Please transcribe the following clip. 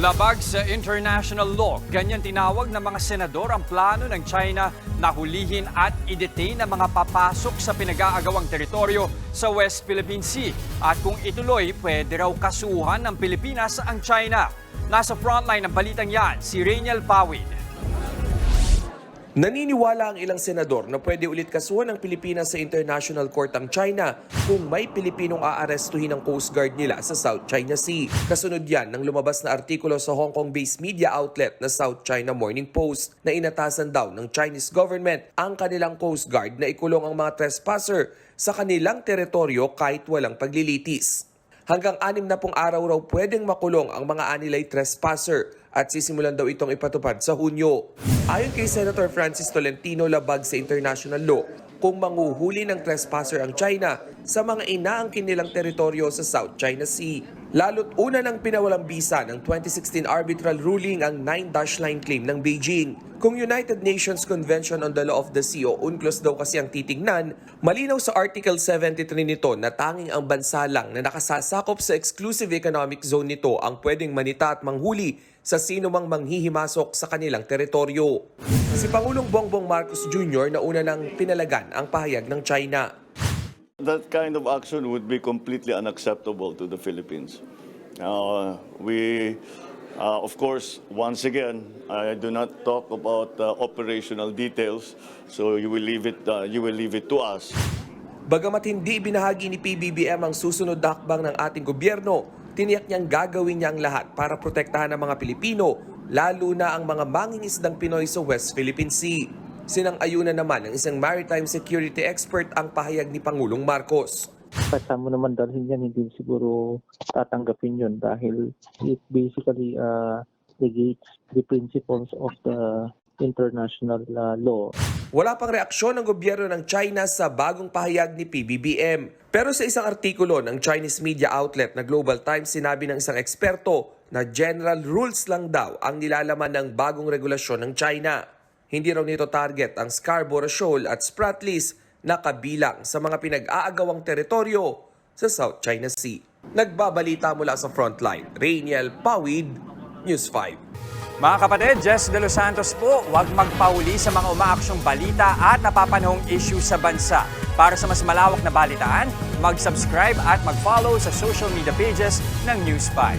Labag sa international law, ganyan tinawag ng mga senador ang plano ng China na hulihin at i-detain ang mga papasok sa pinag-aagawang teritoryo sa West Philippine Sea. At kung ituloy, pwede raw kasuhan ng Pilipinas ang China. Nasa frontline ng balitang yan, si Rainiel Pawid. Naniniwala ang ilang senador na pwede ulit kasuhan ng Pilipinas sa International Court ang China kung may Pilipinong aarestuhin ng Coast Guard nila sa South China Sea. Kasunod yan ng lumabas na artikulo sa Hong Kong-based media outlet na South China Morning Post na inatasan daw ng Chinese government ang kanilang Coast Guard na ikulong ang mga trespasser sa kanilang teritoryo kahit walang paglilitis. Hanggang anim na pong araw raw pwedeng makulong ang mga anilay trespasser at sisimulan daw itong ipatupad sa Hunyo. Ayon kay Senator Francis Tolentino labag sa international law, kung manguhuli ng trespasser ang China sa mga inaangkin nilang teritoryo sa South China Sea. Lalo't una ng pinawalang bisa ng 2016 arbitral ruling ang 9-dash line claim ng Beijing. Kung United Nations Convention on the Law of the Sea o UNCLOS daw kasi ang titignan, malinaw sa Article 73 nito na tanging ang bansa lang na nakasasakop sa exclusive economic zone nito ang pwedeng manita at manghuli sa sino mang manghihimasok sa kanilang teritoryo. Si Pangulong Bongbong Marcos Jr. na una nang pinalagan ang pahayag ng China. That kind of action would be completely unacceptable to the Philippines. Uh, we, uh, of course, once again, I do not talk about uh, operational details, so you will leave it. Uh, you will leave it to us. Bagamat hindi binahagi ni PBBM ang susunod na hakbang ng ating gobyerno, tiniyak niyang gagawin niya ang lahat para protektahan ang mga Pilipino, lalo na ang mga mangingisdang Pinoy sa West Philippine Sea. Sinang-ayunan naman ng isang maritime security expert ang pahayag ni Pangulong Marcos. Saan mo naman dalhin yan, hindi siguro tatanggapin yun dahil it basically uh, negates the principles of the international uh, law. Wala pang reaksyon ng gobyerno ng China sa bagong pahayag ni PBBM. Pero sa isang artikulo ng Chinese media outlet na Global Times, sinabi ng isang eksperto na general rules lang daw ang nilalaman ng bagong regulasyon ng China. Hindi raw nito target ang Scarborough Shoal at Spratlys na kabilang sa mga pinag-aagawang teritoryo sa South China Sea. Nagbabalita mula sa frontline, Rainiel Pawid, News 5. Mga kapatid, Jess De Los Santos po, huwag magpauli sa mga umaaksyong balita at napapanahong issue sa bansa. Para sa mas malawak na balitaan, mag-subscribe at mag-follow sa social media pages ng News 5.